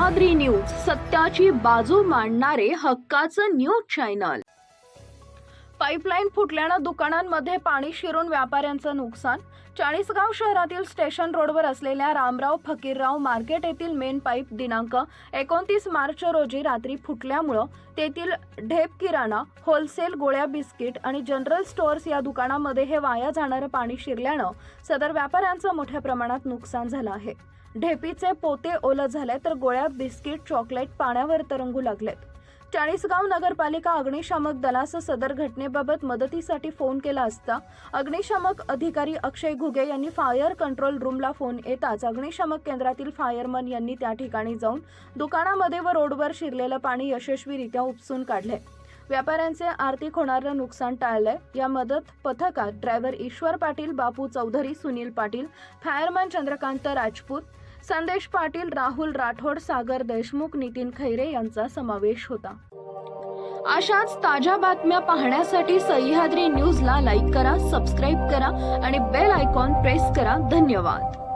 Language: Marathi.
माग्री न्यूज सत्याची बाजू मांडणारे हक्काचं न्यूज चॅनल. पाईपलाईन फुटल्यानं दुकानांमध्ये पाणी शिरून व्यापाऱ्यांचं नुकसान. चाळीसगाव शहरातील स्टेशन रोडवर असलेल्या रामराव फकीरराव मार्केट येथील मेन पाईप दिनांक एकोणतीस मार्च रोजी रात्री फुटल्यामुळं तेथील ढेप किराणा होलसेल गोळ्या बिस्किट आणि जनरल स्टोअर्स या दुकानामध्ये हे वाया जाणारं पाणी शिरल्यानं सदर व्यापाऱ्यांचं मोठ्या प्रमाणात नुकसान झालं आहे. ढेपीचे पोते ओलं झाले तर गोळ्या बिस्किट चॉकलेट पाण्यावर तरंगू लागलेत. चाळीसगाव नगरपालिका अग्निशामक दलाचं सदर घटनेबाबत मदतीसाठी फोन केला असता अग्निशामक अधिकारी अक्षय घुगे यांनी फायर कंट्रोल रूमला फोन येताच अग्निशामक केंद्रातील फायरमन यांनी त्या ठिकाणी जाऊन दुकानामध्ये व रोडवर शिरलेलं पाणी यशस्वीरित्या उपसून काढले. व्यापाऱ्यांचे आर्थिक होणारं नुकसान टाळलंय. या मदत पथकात ड्रायव्हर ईश्वर पाटील बापू चौधरी सुनील पाटील फायरमॅन चंद्रकांत राजपूत संदेश पाटील राहुल राठोड सागर देशमुख नितीन खैरे यांचा समावेश होता. अशाच ताज्या बातम्या पाहण्यासाठी सह्याद्री न्यूजला लाईक करा सबस्क्राईब करा आणि बेल आयकॉन प्रेस करा. धन्यवाद.